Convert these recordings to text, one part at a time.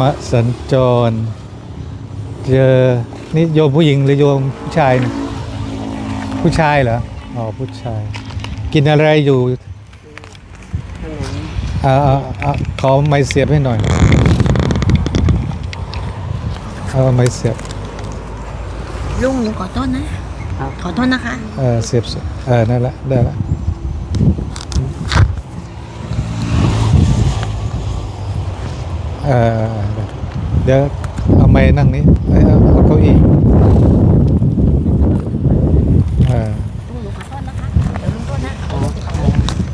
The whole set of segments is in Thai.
มาสัญจร เจอนี่โยมผู้หญิงหรือโยมผู้ชายเนี่ยผู้ชายเหรออ๋อผู้ชาย กินอะไรอยู่อ่าเอาเอาขอไม้เสียบให้หน่อยเอาไม้เสียบลุงหนูขอโทษนะ ขอโทษนะคะ เออเสียบเสียบเออนั่นแหละได้ละ เออเดี๋ยวเอาไม้นั่งนี้เอ้ยเอาเอาเก้าอี้เออลุงหนูขอโทษนะคะเดี๋ยวลุงโทษนะ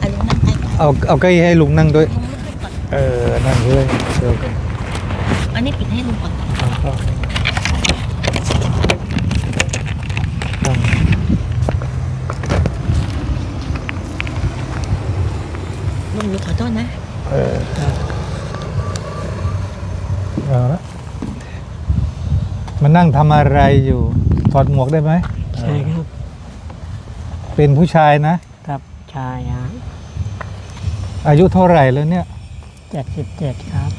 อันนี้นั่งใกล้ๆเอาเอาเก้าอี้ให้ลุงนั่งด้วยลุงลุกขึ้นก่อนเออ นั่งด้วยเดี๋ยวอันนี้ปิดให้ลุงก่อน เอาเข้าตั้ง ลุงหนูขอโทษนะ เออเอาละ มานั่งทำอะไรอยู่ ถอดหมวกได้ไหม ใช่ครับ เป็นผู้ชายนะ ครับชายฮะอายุเท่าไหร่แล้วเนี่ย เจ็ดสิบเจ็ดครับ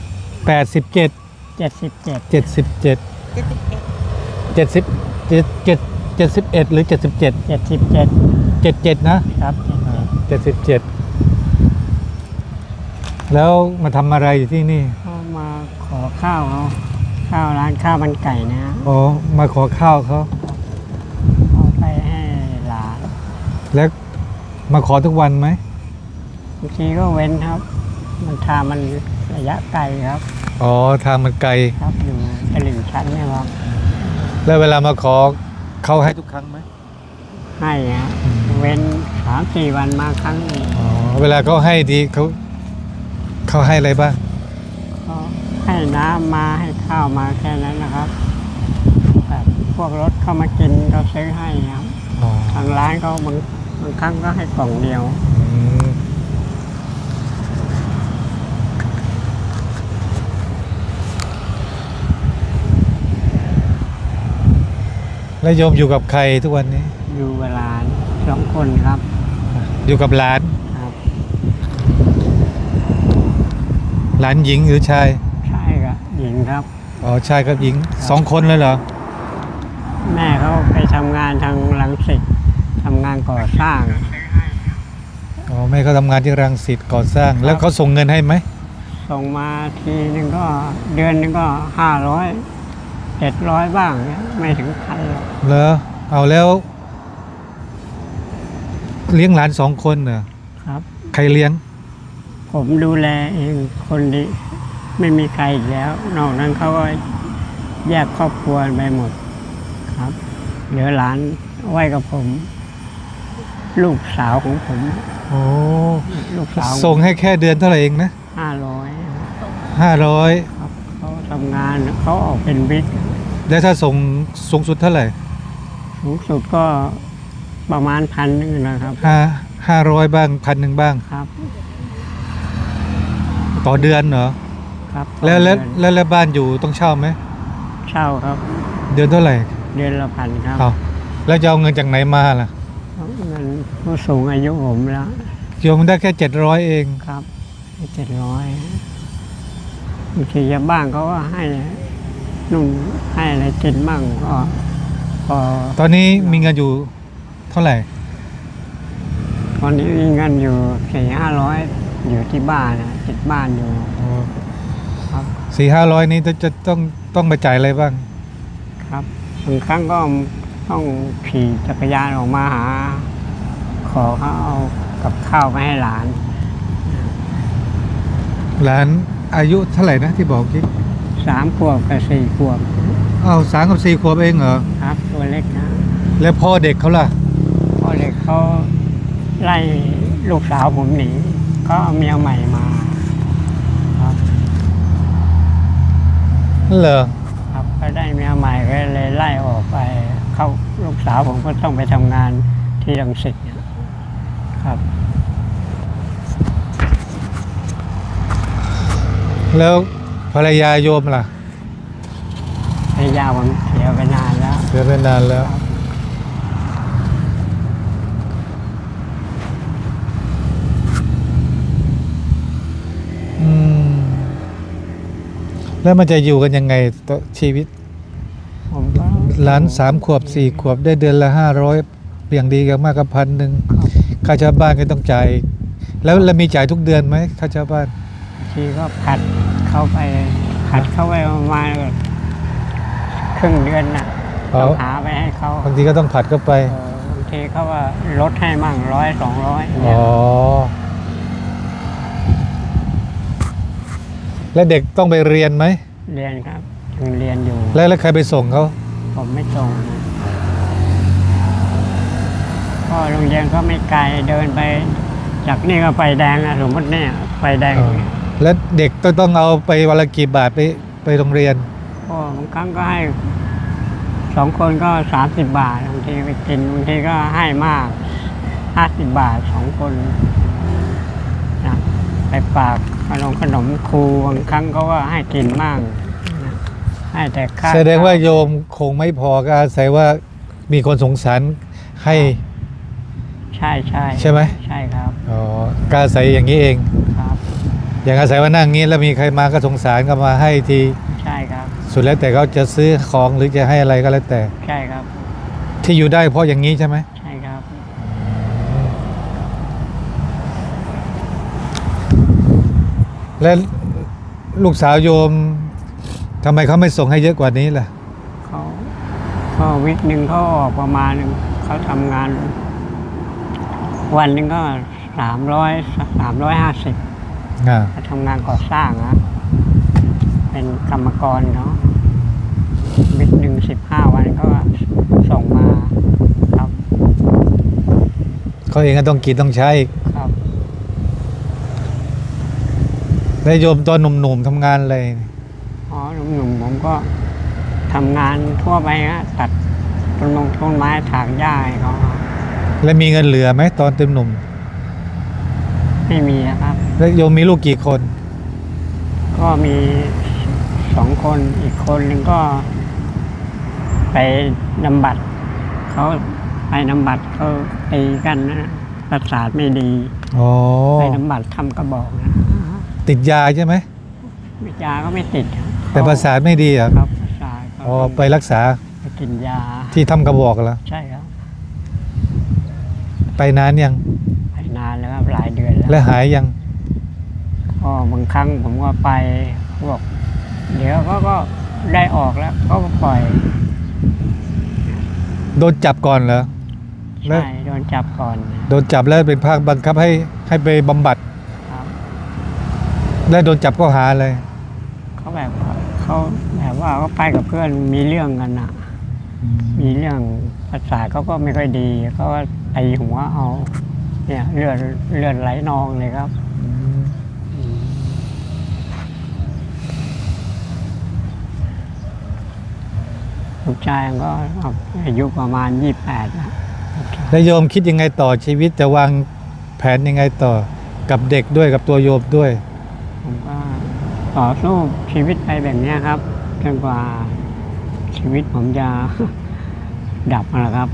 แปดสิบเจ็ดเจ็ดสิบเจ็ดเจ็ดสิบเจ็ดเจ็ดสิบเอ็ดเจ็ดสิบเจ็ดเจ็ดเจ็ดสิบเอ็ดหรือเจ็ดสิบเจ็ดเจ็ดสิบเจ็ดเจ็ดเจ็ดนะ ครับเจ็ดสิบเจ็ดแล้วมาทำอะไรอยู่ที่นี่ เขามาขอข้าวเขา ข้าวร้านข้าวมันไก่นะฮะอ๋อ มาขอข้าวเขา เอาไปให้หลานแล้วมาขอทุกวันไหม บางทีก็เว้นครับ มันทางมันระยะไกลครับ อ๋อ ทางมันไกล ครับอยู่ตลิ่งชั้นเนี่ยครับ แล้วเวลามาขอเขาให้ทุกครั้งไหมให้ฮะเว้นสามสี่วันมาครั้งหนึ่งอ๋อ เวลาเขาให้ดีเขาเขาให้อะไรบ้างก็ ให้น้ำมาให้ข้าวมาแค่นั้นนะครับแบบพวกรถเข้ามากินก็ซื้อให้ครับอ๋อทางร้านก็บางบางครั้งก็ให้กล่องเดียว อืมแล้วโยมอยู่กับใครทุกวันนี้ อยู่เวลาสองคนครับอยู่กับหลานครับหลานหญิงหรือชาย ใช่ครับหญิงครับ อ๋อชายกับหญิงสองคนเลยเหรอ แม่เขาไปทำงานทางลังสิตทำงานก่อสร้าง อ๋อแม่เขาทำงานที่รังสิตก่อสร้าง แล้วเขาส่งเงินให้ไหม ส่งมาทีนึงก็เดือนนึงก็ห้าร้อยเจ็ดร้อยบ้างเนี่ยไม่ถึงพันหรอกเหรอ เอาแล้ว เลี้ยงหลานสองคนเหรอครับ ใครเลี้ยง ผมดูแลเองคนดี ไม่มีใครอีกแล้ว นอกนั้นเขาก็แยกครอบครัวไปหมดครับ เหลือหลานไว้กับผม ลูกสาวของผม โอ้ลูกสาวส่งให้แค่เดือนเท่าไหร่เองนะห้าร้อยห้าร้อยครับเขาทำงานเขาออกเป็นวิกแล้วถ้าส่งสูงสุดเท่าไหร่ สูงสุดก็ประมาณพันนึงนะครับห้าห้าร้อยบ้างพันหนึ่งบ้างครับ ต่อเดือนเหรอ ครับแล้วแล้วต่อเดือนแล้วแล้วบ้านอยู่ต้องเช่าไหมเช่าครับ เดือนเท่าไหร่เดือนละพันครับเอาแล้วจะเอาเงินจากไหนมาล่ะเงินผู้สูงอายุผมแล้วโยมได้แค่เจ็ดร้อยเอง ครับเจ็ดร้อยบางทีชาวบ้านเขาก็ให้นุ่มให้อะไรกินบ้างก็พอตอนนี้มีเงินอยู่เท่าไหร่ ตอนนี้มีเงินอยู่สี่ห้าร้อยอยู่ที่บ้านนะติดบ้านอยู่ครับ สี่ห้าร้อยนี้จะจะต้องต้องไปจ่ายอะไรบ้าง ครับบางครั้งก็ต้องขี่จักรยานออกมาหา ขอเขาเอากับข้าวไปให้หลาน หลานอายุเท่าไหร่นะที่บอกกี้สามขวบกับสี่ขวบอ้าวสามกับสี่ขวบเองเหรอ ครับ ตัวเล็กนะแล้วพ่อเด็กเขาล่ะ พ่อเด็กเขาไล่ลูกสาวผมหนีก็เอาเมียใหม่มาครับ เหรอครับก็ได้เมียใหม่ก็เลยไล่ออกไป เขาลูกสาวผมก็ต้องไปทำงานที่รังสิตเนี่ยครับ แล้วภรรยาโยมล่ะ พยายาผมเสียไปนานแล้ว เสียไปนานแล้ว แล้วมันจะอยู่กันยังไงต่อชีวิต ผมก็หลานสามขวบสี่ขวบได้เดือนละห้าร้อยอย่างดีกันมากกับพันหนึ่งค่าเช่าบ้านก็ต้องจ่าย แล้วแล้วมีจ่ายทุกเดือนไหมค่าเช่าบ้าน บางทีก็ผัดเข้าไปผัดเข้าไปประมาณครึ่งเดือนน่ะอ๋อ ต้องหาไปให้เขาบางทีก็ต้องผัดเข้าไป เออบางทีเขาว่าลดให้มั่งร้อยสองร้อยอ๋อ แล้วเด็กต้องไปเรียนไหม เรียนครับยังเรียนอยู่ แล้วแล้วใครไปส่งเขาผมไม่ส่งนะก็โรงเรียนก็ไม่ไกลเดินไป จากนี่ก็ไฟแดงอะสมมติเนี่ยไฟแดงอ๋อแล้วเด็กต้องต้องเอาไปวันละกี่บาทไปไปโรงเรียนก็บางครั้งก็ให้สองคนก็สามสิบบาทบางทีไปกินบางทีก็ให้มากห้าสิบบาทสองคนนะไปฝาก ขนมขนมครูบางครั้งก็ว่าให้กินมากนะให้แต่ค่าแสดงว่าโยมคงไม่พอก็อาศัยว่ามีคนสงสารให้ใช่ใช่ใช่ไหมใช่ครับอ๋อก็อาศัยอย่างนี้เอง ครับ อย่างอาศัยว่านั่งงี้แล้วมีใครมาก็สงสารก็มาให้ทีใช่ครับ สุดแล้วแต่เขาจะซื้อของหรือจะให้อะไรก็แล้วแต่ ใช่ครับ ที่อยู่ได้เพราะอย่างนี้ใช่ไหม ใช่ครับ และลูกสาวโยมทำไมเขาไม่ส่งให้เยอะกว่านี้ล่ะ เขาก็วิกหนึ่งเขาออกประมาณเขาทำงาน วันหนึ่งก็สามร้อยสามร้อยห้าสิบอ่า เขาทำงานก่อสร้างนะเป็นกรรมกรเนาะวิกหนึ่งสิบห้าวันก็ส่งมาครับ เขาเองก็ต้องกินต้องใช้อีก ครับ แล้วโยมตอนหนุ่มๆทำงานอะไรอ๋อหนุ่มๆผมก็ทำงานทั่วไปฮะตัดต้นมงต้นไม้ถางหญ้าให้เขาแล้วมีเงินเหลือไหมตอนเต็มหนุ่ม ไม่มีนะครับ แล้วโยมมีลูกกี่คน ก็มีสองคนอีกคนหนึ่งก็ ไปนำบัตรเขาไปนำบัตรเขาตีกันนะประสาทไม่ดี อ๋อ ไปนำบัตรทำกระบอกนะ ติดยาใช่ไหมวิยาก็ไม่ติดครับแต่ประสาทไม่ดีเหรอะครับประสาทก็อ๋อไปรักษาไปกินยาที่ทำกระบอกแล้วใช่ครับไปนานยังไปนานแล้วครับหลายเดือนแล้วและหายยังก็บางครั้งผมก็ไปเขาบอกเดี๋ยวเขาก็ได้ออกแล้วเขาก็ปล่อยโดนจับก่อนเหรอแล้วใช่โดนจับก่อนนะโดนจับแล้วเป็นภาคบังคับให้ให้ไปบำบัดครับ แล้วโดนจับข้อหาอะไรเขาแบบเขาแบบว่าเขาไปกับเพื่อนมีเรื่องกันอะ มีเรื่องภาษาทเขาก็ไม่ค่อยดีเขาก็ตีหัวเอา เนี่ยเลือดเลือดไหลนองเลยครับ ลูกชายก็อายุประมาณยี่แปดแล้วแล้วโยมคิดยังไงต่อชีวิตจะวางแผนยังไงต่อกับเด็กด้วยกับตัวโยมด้วย ผมก็ต่อสู้ชีวิตไปแบบนี้ครับจนกว่าชีวิตผมจะดับนะครับ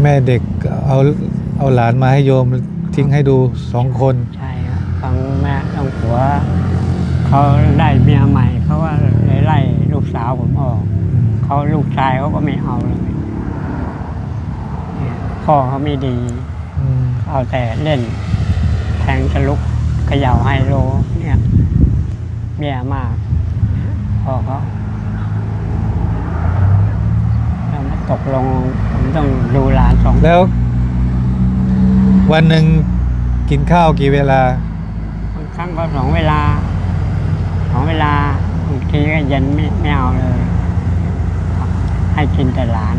แม่เด็กเอาเอาหลานมาให้โยมทิ้งให้ดูสองคน ใช่ครับฟังแม่ต้องผัวเขาได้เมียใหม่เขาว่าเลยไล่ลูกสาวผมออกเขาลูกชายเขาก็ไม่เอาเลย พ่อเขาไม่ดี อืมเอาแต่เล่น แทงสลุกเขย่าไฮโลเนี่ยแย่มากพ่อเขาแล้วมาตกลงผมต้องดูหลานสองคนแล้ว วันหนึ่งกินข้าวกี่เวลา บางครั้งก็สองเวลาสองเวลาบางทีก็เย็นไม่ไม่เอาเลย ให้กินแต่หลาน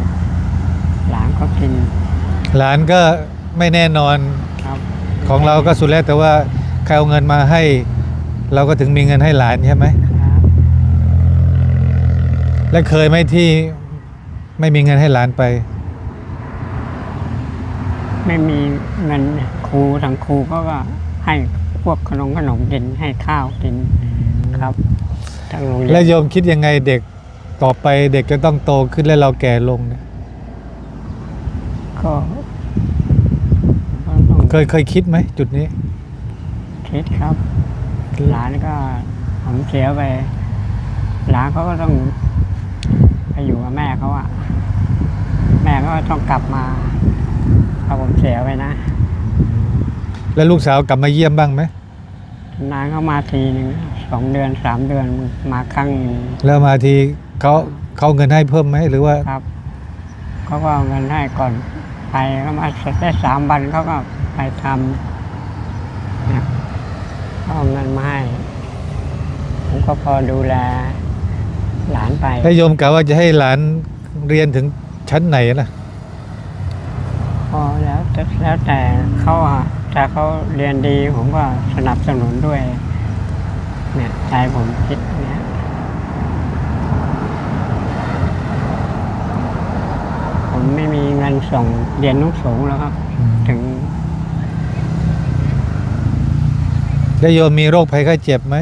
หลานก็กิน หลานก็ไม่แน่นอนครับของเราก็สุดแล้วแต่ว่าใครเอาเงินมาให้ เราก็ถึงมีเงินให้หลานใช่ไหมครับและเคยไหมที่ไม่มีเงินให้หลานไป ไม่มีเงินครูทางครูก็ก็ให้พวกขนมขนมกินให้ข้าวกินครับทางโรงเรียน และโยมคิดยังไงเด็กต่อไปเด็กจะต้องโตขึ้นและเราแก่ลงเนี่ย ก็ก็ต้อง เคยเคยคิดไหมจุดนี้ คิดครับ หลานก็ผมเสียไป หลานเขาก็ต้องไปอยู่กับแม่เขาอะแม่ก็ต้องกลับมาพอผมเสียไปนะ แล้วลูกสาวกลับมาเยี่ยมบ้างไหมนานเขามาทีหนึ่งสองเดือนสามเดือนมาครั้งหนึ่งแล้วมาทีเขาเขาเอาเงินให้เพิ่มไหมหรือว่าครับเขาก็เอาเงินให้ก่อนไปเขามาได้สามวันเขาก็ ไปทำนะเขาเอาเงินมาให้ผมก็พอดูแลหลานไปถ้าโยมกะว่าจะให้หลานเรียนถึงชั้นไหนล่ะ พอแล้วแต่แล้วแต่เขาอะถ้าเขาเรียนดีผมก็สนับสนุนด้วย เนี่ยใจผมคิดเนี่ยผมไม่มีเงินส่งเรียนนุ่งสูงแล้วครับถึง แล้วโยมมีโรคภัยไข้เจ็บไหม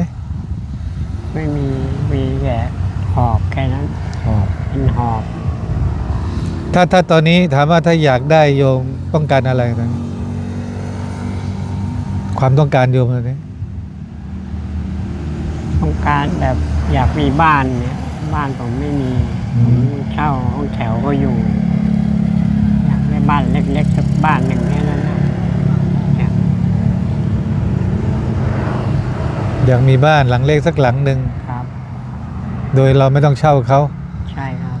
ไม่มีมีแต่หอบแค่นั้นเป็นหอบ ถ้าถ้าตอนนี้ถามว่าถ้าอยากได้โยมต้องการอะไรตอนนี้ความต้องการโยมตอนนี้ต้องการแบบอยากมีบ้านเนี่ย บ้านผมไม่มีผมเช่าห้องแถวก็อยู่ อยากได้บ้านเล็กๆสักบ้านหนึ่งแค่นั้นนะเนี่ย อยากมีบ้านหลังเล็กสักหลังหนึ่งครับ โดยเราไม่ต้องเช่าเขา ใช่ครับ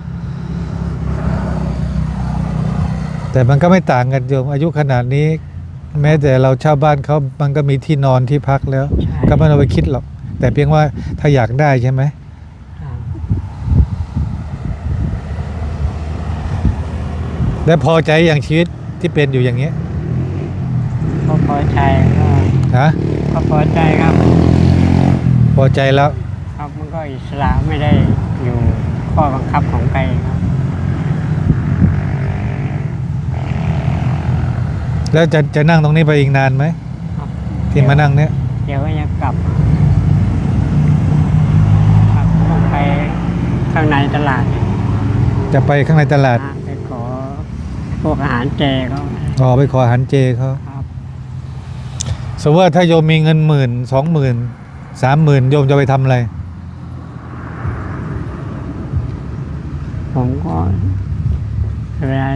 แต่มันก็ไม่ต่างกันโยมอายุขนาดนี้ แม้แต่เราเช่าบ้านเขามันก็มีที่นอนที่พักแล้ว ใช่ ก็ไม่ต้องไปคิดหรอก แต่เพียงว่าถ้าอยากได้ใช่ไหมครับ และพอใจอย่างชีวิตที่เป็นอยู่อย่างเงี้ยก็พอใจก็นะก็พอใจครับ พอใจแล้ว ครับมันก็อิสระไม่ได้อยู่ข้อบังคับของใครครับ แล้วจะจะนั่งตรงนี้ไปอีกนานไหมครับที่มานั่งเนี้ยเดี๋ยวก็จะกลับครับต้องไปข้างในตลาดจะไปข้างในตลาดนะไปขอพวกอาหารเจเขาอ๋อไปขออาหารเจเขาครับ สมมติว่าถ้าโยมมีเงินหมื่นสองหมื่น สามหมื่นโยมจะไปทำอะไร ผมก็เวลา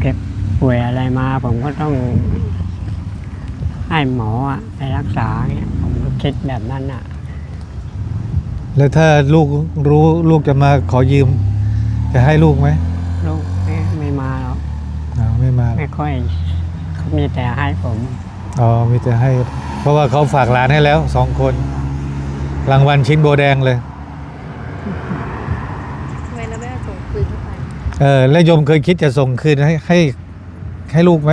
เก็บป่วยอะไรมา ผมก็ต้อง ให้หมออะไปรักษาเงี้ยผมก็คิดแบบนั้นอะ แล้วถ้าลูกรู้ลูกจะมาขอยืม จะให้ลูกไหมลูกไม่ไม่มาหรอกอ๋อไม่มาหรอกไม่ค่อยเขามีแต่ให้ผม อ๋อมีแต่ให้ เพราะว่าเขาฝากหลานให้แล้วสองคน รางวัลชิ้นโบแดงเลย ทำไมเราไม่เอาส่งคืนเข้าไปเออแล้วโยมเคยคิดจะส่งคืนให้ให้ให้ลูกไหม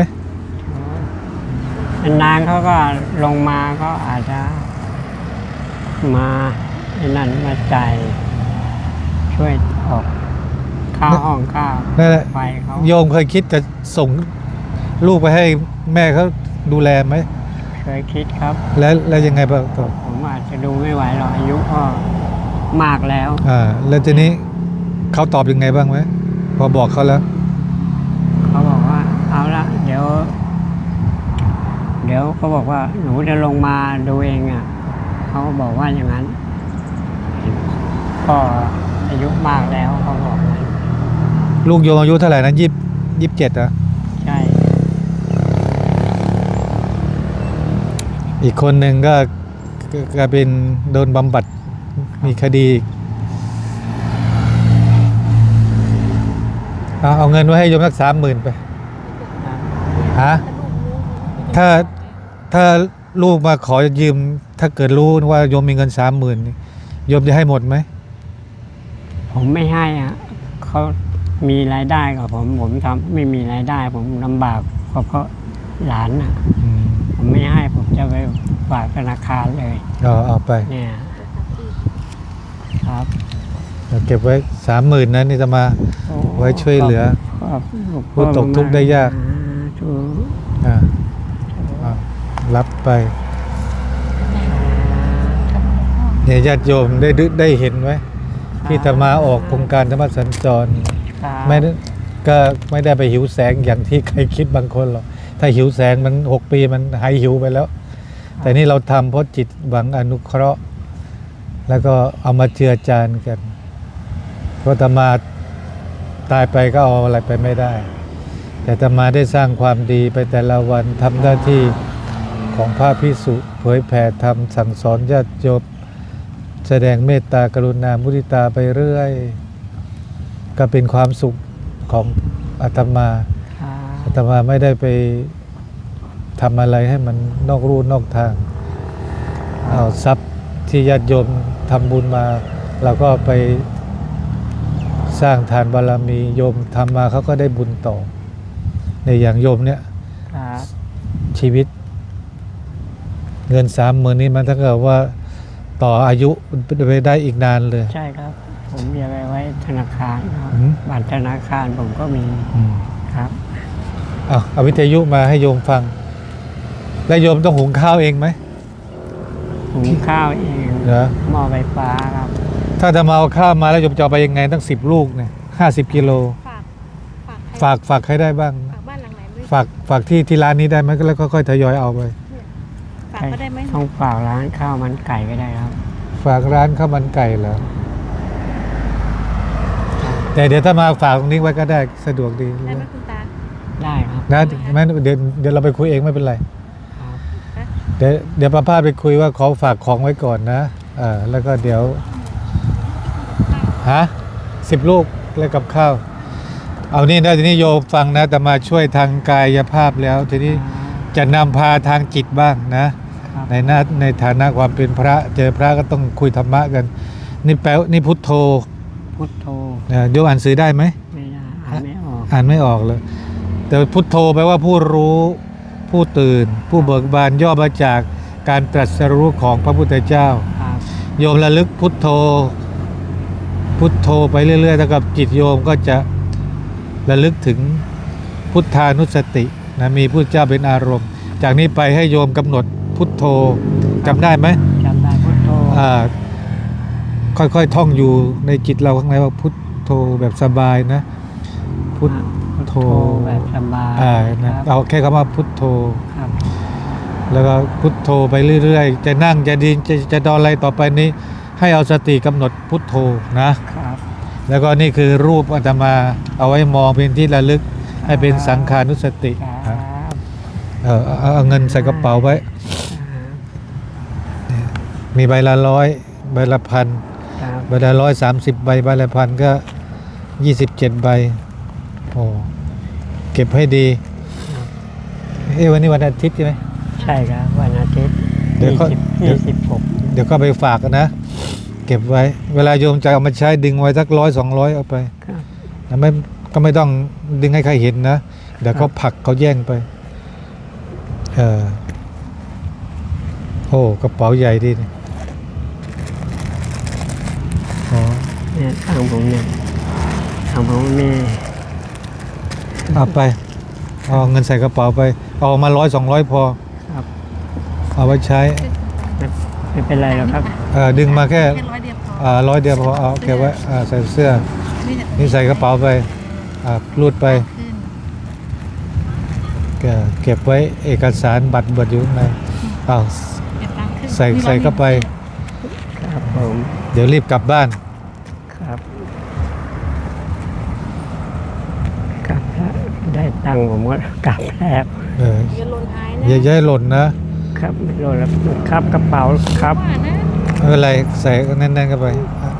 นานๆเขาก็ลงมาก็อาจจะมาไอ้นั่นมาจ่ายช่วยออกค่าห้องค่านั่นแหละ ไฟเขาโยมเคยคิดจะส่งลูกไปให้แม่เขาดูแลไหม เคยคิดครับ แล้วแล้วยังไงบ้างต่อผมอาจจะดูไม่ไหวหรอกอายุก็มากแล้วอ่าแล้วทีนี้เขาตอบยังไงบ้างไหมพอบอกเขาแล้ว เขาบอกว่า เอาละเดี๋ยว เดี๋ยวเขาบอกว่าหนูจะลงมาดูเองอะเขาก็บอกว่าอย่างนั้นก็อายุมากแล้วเขาบอกงั้นลูกโยมอายุเท่าไหร่นะยี่ยี่สิบเจ็ดอะ ใช่ อีกคนหนึ่งก็ก็กลายเป็นโดนบำบัดมีคดีเอาเอาเงินไว้ให้โยมสักสามหมื่นไปฮะถ้าถ้าลูกมาขอยืม ถ้าเกิดรู้ว่าโยมมีเงินสามหมื่นโยมจะให้หมดไหมผมไม่ให้อะเขามีรายได้กับผม ผมทำไม่มีรายได้ ผมลำบากเพราะหลานอะ จะไปฝากธนาคารเลยเอาเอาไป เนี่ยครับเดี๋ยวเก็บไว้สามหมื่นนะนี่จะมาโอ้ไว้ช่วยเหลือ ขอบคุณผู้ตกทุกข์ได้ยากสธุอ่าเอารับไป เนี่ยญาติโยมได้ดึได้เห็นไหมที่จะมาออกโครงการธรรมสัญจร ครับไม่ได้ก็ไม่ได้ไปหิวแสงอย่างที่ใครคิดบางคนหรอกถ้าหิวแสงมันหกปีมันหายหิวไปแล้ว แต่นี่เราทำเพราะจิตหวังอนุเคราะห์ แล้วก็เอามาเจือจานกันเพราะอาตมาตายไปก็เอาอะไรไปไม่ได้ แต่อาตมาได้สร้างความดีไปแต่ละวันทำหน้าที่ของพระพิสุเผยแผ่ธรรมสั่งสอนญาติโยมแสดงเมตตากรุณามุทิตาไปเรื่อย ก็เป็นความสุขของอาตมาครับอาตมาไม่ได้ไป ทำอะไรให้มันนอกรูนอกทาง เอาทรัพย์ที่ญาติโยมทำบุญมาเราก็ไปสร้างทานบารมีโยมทำมาเขาก็ได้บุญต่อ ในอย่างโยมเนี่ยครับชีวิต เงินสามหมื่นนี้มันถ้าเกิดว่าต่ออายุไปได้อีกนานเลย ใช่ครับ ผมจะไปไว้ธนาคารครับอืมบัตรธนาคารผมก็มีอืมครับเอาเอาวิทยุมาให้โยมฟัง แล้วโยมต้องหุงข้าวเองไหมหุงข้าวเองเหรอหม้อไฟฟ้าครับ ถ้าจะมาเอาข้าวมาแล้วโยมจะเอาไปยังไงตั้งสิบลูกเนี่ยห้าสิบกิโล ฝากฝากใครฝากฝากใครได้บ้าง ฝากบ้านหลังไหนไม่ฝากฝากที่ที่ร้านนี้ได้ไหมแล้วค่อยๆทยอยเอาไป ฝากก็ได้ไหมต้องฝากร้านข้าวมันไก่ก็ได้ครับ ฝากร้านข้าวมันไก่เหรอแต่เดี๋ยวถ้ามาฝากตรงนี้ไว้ก็ได้สะดวกดีได้ไหมคุณตา ได้ครับนะไม่เดี๋ยวเดี๋ยวเราไปคุยเองไม่เป็นไรครับ เดี๋ยวเดี๋ยวป้าพาไปคุยว่าขอฝากของไว้ก่อนนะอ่าแล้วก็เดี๋ยวฮะสิบลูกแล้วกับข้าว เอานี่นะทีนี้โยมฟังนะแต่มาช่วยทางกายภาพแล้ว ทีนี้จะนำพาทางจิตบ้างนะครับในหน้าในฐานะความเป็นพระ เจอพระก็ต้องคุยธรรมะกัน นี่แปลว่านี่พุทโธพุทโธนะโยมอ่านสื่อได้ไหมไม่ได้อ่านไม่ออกอ่านไม่ออกเลยแต่พุทโธแปลว่าผู้รู้ ผู้ตื่น ผู้เบิกบานย่อมาจากการตรัสรู้ของพระพุทธเจ้า ครับโยมระลึกพุทโธ พุทโธไปเรื่อยๆเท่ากับจิตโยมก็จะระลึกถึงพุทธานุสตินะมีพุทธเจ้าเป็นอารมณ์ จากนี้ไปให้โยมกำหนดพุทโธจำได้ไหมจำได้พุทโธอ่าค่อยๆท่องอยู่ในจิตเราข้างในว่าพุทโธแบบสบายนะ พุทพุทโธโธ แบบสบายอ่าคนะรับเอาแค่คำว่าพุทโธครับแล้วก็พุทโธไปเรื่อยๆ จะนั่งจะดินจะจะนอนอะไรต่อไปนี้ ให้เอาสติกำหนดพุทโธนะครับ แล้วก็นี่คือรูปอาตมาเอาไว้มองเป็นที่ระลึก ให้เป็นสังขานุสติครันะบเออเอาเอาเงินใส่กระเป๋าไว้ มีใบละร้อยใบละพันครับใบละร้อยสามสิบใบใบละพันก็ยี่สิบเจ็ดใบโอ้ เก็บให้ดีเอ้ยวันนี้วันอาทิตย์ใช่ไหมใช่ครับวันอาทิตย์เดี๋ยวยี่เขาสิบเดี๋ยวยี่สิบหกเดี๋ยวก็ไปฝากนะ เก็บไว้ เวลาโยมจะเอามาใช้ดึงไว้สักร้อยสองร้อยเอาไปครับนะไม่ก็ไม่ต้องดึงให้ใครเห็นนะเดี๋ยวเขาผลักเขาแย่งไปเออโอ้กระเป๋าใหญ่ดีนี่อ๋อเนี่ยทางผมเนี่ยทางผมมี เอาไปเอาเงินใส่กระเป๋าไป เอามาร้อยสองร้อยพอครับ เอาไว้ใช้ไม่เป็นไรหรอกครับ เออดึงมาแค่แค่ร้อยเดียวพออ่าร้อยเดียวพอเอาเก็บไว้อ่าใส่เสื้อ นี่จะนี่ใส่กระเป๋าไปอ่ารูดไปขึ้นเก็บเก็บไว้เอกสารบัตรเบิดอยู่ข้างในเอาเก็บตังค์ขึ้นใส่นี่ใส่ร้อยเข้าไป ครับผม เดี๋ยวรีบกลับบ้าน ครับกลับแล้วได้ ตังค์ผมก็กลับแล้วเอออย่าหล่นหายนะอย่าอย่าให้หล่นนะครับไม่โดนแล้วครับกระเป๋าครับ ว่านะไม่เป็นไรใส่แน่นๆเข้าไปอะ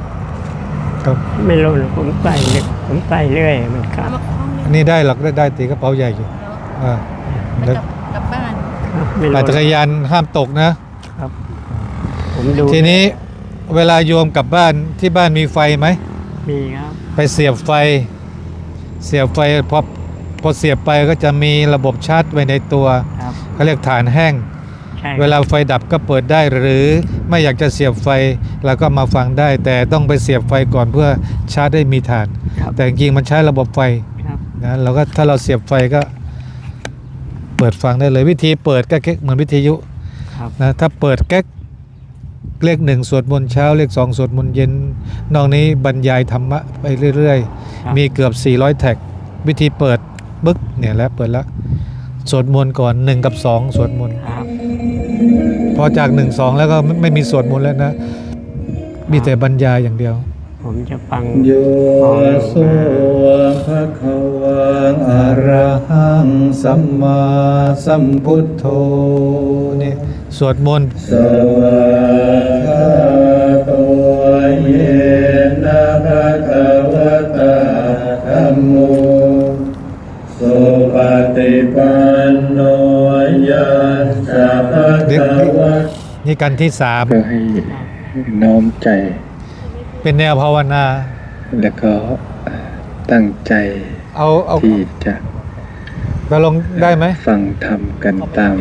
ครับไม่โดนผมใส่เลยผมใส่เรื่อยมันครัเอาบมาคล้องอันนี้ได้หรอกได้ได้ตีกระเป๋าใหญ่อยู่อ่าแล้แล้ววกลับกลับบ้านครับไม่โดปั่นนจักรยานห้ามตกนะ ครับ ผมดูทีนี้เวลาโยมกลับบ้านที่บ้านมีไฟไหม มีครับ ไปเสียบไฟ เสียบไฟพอ พอเสียบไปก็จะมีระบบชาร์จไว้ในตัวครับเขาเรียกฐานแห้ง ใช่เวลาไฟดับก็เปิดได้หรือไม่อยากจะเสียบไฟเราก็มาฟังได้ แต่ต้องไปเสียบไฟก่อนเพื่อชาร์จได้มีฐาน ครับแต่จริงๆมันใช้ระบบไฟครับนะเราก็ถ้าเราเสียบไฟก็เปิดฟังได้เลยวิธีเปิดก็แค่เหมือนวิทยุครับนะถ้าเปิดแก๊กเลขหนึ่งสวดมนต์เช้าเลขสองสวดมนต์เย็นนอกนี้บรรยายธรรมะไปเรื่อยครับๆมีเกือบ 400 แท็ก วิธีเปิด บึ๊กเนี่ยแล้วเปิดแล้วสวดมนต์ก่อนหนึ่งกับสองสวดมนต์ครับพอจากหนึ่งสองแล้วก็ไม่ไม่มีสวดมนต์แล้วนะ มีแต่บรรยายอย่างเดียว ผมจะฟังโยโสภะคะวังอะระหังสัมมาสัมพุทโธนี่สวดมนต์สวากขาโตเยนะภะคะวะ นี่กันที่สามเพื่อให้น้อมใจ เป็นแนวภาวนา แล้วก็ตั้งใจเอาเอาที่จะไปลงได้ไหมฟังธรรมกันตาม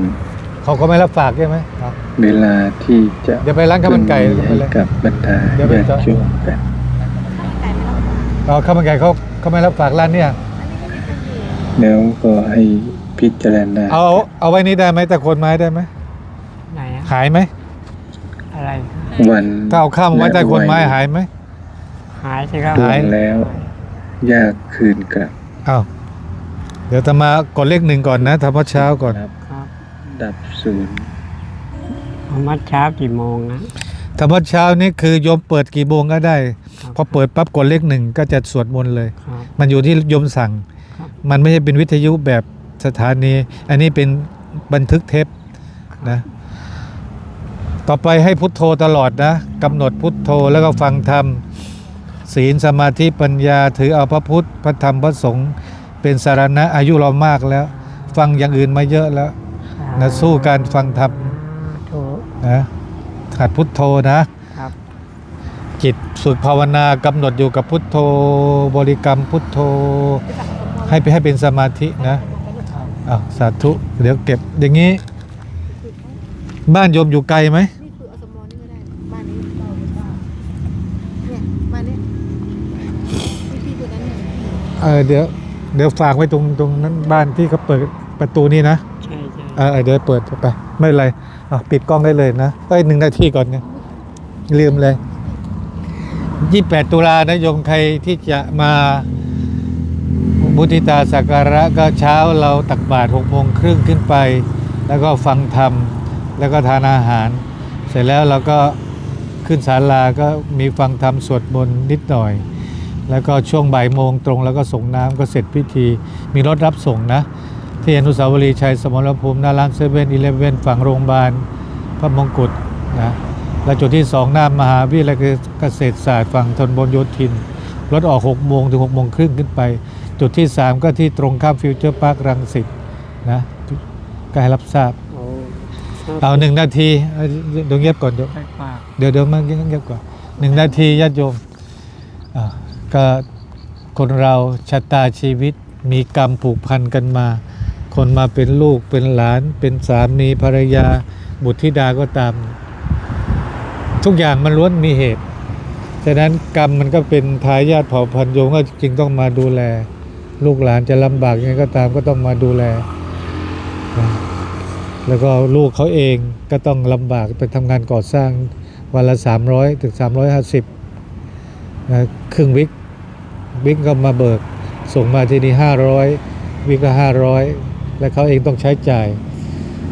เขาก็ไม่รับฝากใช่ไหมครับเวลาที่จะเดี๋ยวไปร้านข้าวมันไก่พึงมีไปให้เลยกับบรรดาเดี๋ยวไปญาจอดติโยมกันเอาข้าวมันไก่เขาเขาไม่รับฝากร้านเนี่ยแล้วก็ให้พิจารณาเอาเอาไว้นี้ได้ไหมแต่คนไม้ได้ไหมไหนอะหายไหมอะไร วันถ้าเอาข้าวมาไว้ใต้คนไม้หายไหมหายสิครับ ล่วหายงแล้ว ยากคืนกลับเอาเดี๋ยวจะมากดเลขหนึ่งก่อนนะทำวัดเช้าก่อน ครับ ครับดับศูนย์เอามัดเช้ากี่โมงนะทำวัดเช้านี่คือโยมเปิดกี่โมงก็ได้ ครับ พอเปิดปั๊บกดเลขหนึ่งก็จะสวดมนต์เลย ครับ มันอยู่ที่โยมสั่ง ครับ มันไม่ใช่เป็นวิทยุแบบสถานี อันนี้เป็นบันทึกเทปนะ ต่อไปให้พุทโธตลอดนะกำหนดพุทโธแล้วก็ฟังธรรม ศีลสมาธิปัญญาถือเอาพระพุทธพระธรรมพระสงฆ์เป็นสารณะอายุเรามากแล้ว ฟังอย่างอื่นมาเยอะแล้วนะสู้การฟังธรรมถูกนะหัดพุทโธนะครับจิตฝึกภาวนากำหนดอยู่กับพุทโธบริกรรมพุทโธ ให้ไปให้เป็นสมาธินะอ้าวสาธุ เดี๋ยวเก็บอย่างนี้ บ้านโยมอยู่ไกลไหมนี่คืออสมอนี่ก็ได้บ้านนี้เราหรือเปล่าเนี่ยบ้านเนี้ยพี่พี่ตัวนั้นเนี่ยเออเดี๋ยวเดี๋ยวฝากไว้ตรงตรงนั้นบ้านที่เขาเปิดประตูนี่นะใช่ใช่เออเออเดี๋ยวเปิดไป ไม่เป็นไรอะปิดกล้องได้เลยนะเอ้ยหนึ่งนาทีก่อนเนี่ยลืมเลยยี่แปดตุลานะโยมใครที่จะมาบุติตาสักการะก็เช้าเราตักบาตรหกโมงครึ่งขึ้นไป แล้วก็ฟังธรรม แล้วก็ทานอาหาร เสร็จแล้วเราก็ขึ้นศาลาก็มีฟังธรรมสวดมนต์นิดหน่อย แล้วก็ช่วงบ่ายโมงตรง แล้วก็ส่งน้ำก็เสร็จพิธี มีรถรับส่งนะ ที่อนุสาวรีย์ชัยสมรภูมิหน้าร้านเซเว่นอีเลฟเว่นฝั่งโรงพยาบาลพระมงกุฎนะและจุดที่สองหน้ามหาวิทยาลัยเกษตรศาสตร์ฝั่งธนบนโยธิน รถออก 6 โมงถึง6โมงครึ่งขึ้นไป จุดที่ 3 ก็ที่ตรงข้ามฟิวเจอร์พาร์ครังสิตนะก็ให้รับทราบ เอาหนึ่งนาทีเอาเดี๋ยวเงียบก่อนเดี๋ยวไปฝากเดี๋ยวเดี๋ยวมาเงียบก่อนหนึ่งนาทีญาติโยมอ่าก็คนเราชะตาชีวิตมีกรรมผูกพันกันมา คนมาเป็นลูกเป็นหลาน เป็นสามีภรรยาบุตรธิดาก็ตาม ทุกอย่างมันล้วนมีเหตุฉะนั้นกรรมมันก็เป็นทายาทเผ่าพันธุ์โยมก็จริงต้องมาดูแล ลูกหลานจะลำบากยังไงก็ตามก็ต้องมาดูแลนะ แล้วก็ลูกเขาเองก็ต้องลำบากไปทำงานก่อสร้างวันละ 300 ถึง 350นะครึ่งวิกวิกก็มาเบิก ส่งมาที่นี่500 วิกก็ 500 และเขาเองต้องใช้จ่าย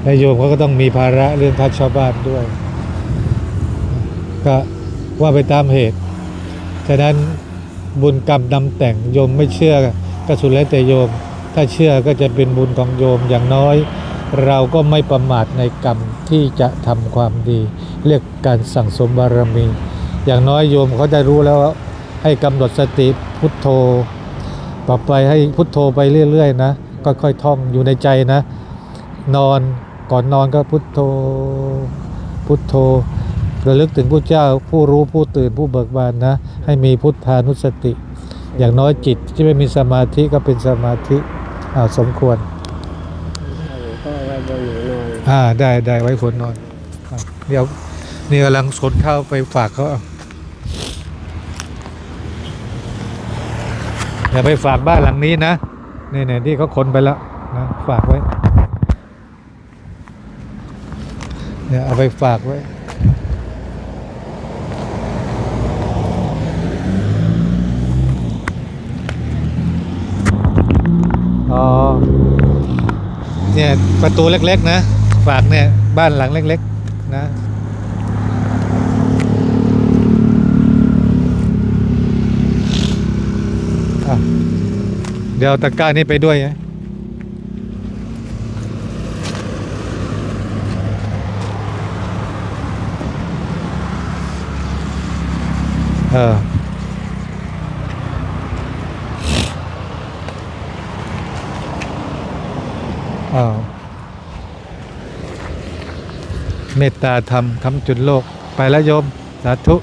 และโยมเขาก็ต้องมีภาระเรื่องค่าชาวบ้านด้วย ก็ว่าไปตามเหตุ ฉะนั้นบุญกรรมนำแต่งโยมไม่เชื่อก็สุดแล้วแต่โยม ถ้าเชื่อก็จะเป็นบุญของโยมอย่างน้อย เราก็ไม่ประมาทในกรรมที่จะทำความดี เรียกการสั่งสมบารมี อย่างน้อยโยมเขาได้รู้แล้วให้กำหนดสติพุทโธ ต่อไปให้พุทโธไปเรื่อย ๆ นะค่อยๆท่องอยู่ในใจนะ นอนก่อนนอนก็พุทโธ พุทโธระลึกถึงผู้เจ้าผู้รู้ผู้ตื่นผู้เบิกบานนะ ให้มีพุทธานุสติ อย่างน้อยจิตที่ไม่มีสมาธิก็เป็นสมาธิอาสมควร บนหนูนอนอ่าได้ได้ไว้คนนอนอะเดี๋ยวนี่กำลังขนข้าวไปฝากเขาอะอย่าไปฝากบ้านหลังนี้นะนี่เนี่ยที่เขาขนไปแล้วนะฝากไว้เนี่ยเอาไปฝากไว้ อ๋อ เนี่ยประตูเล็ก ๆ นะฝากเนี่ยบ้านหลังเล็ก ๆ นะเดี๋ยวเอาตะกร้านี้ไปด้วยนะเออาว เม ตตาธรรมคำจุนโลก ไปแล้วโยม สาธุ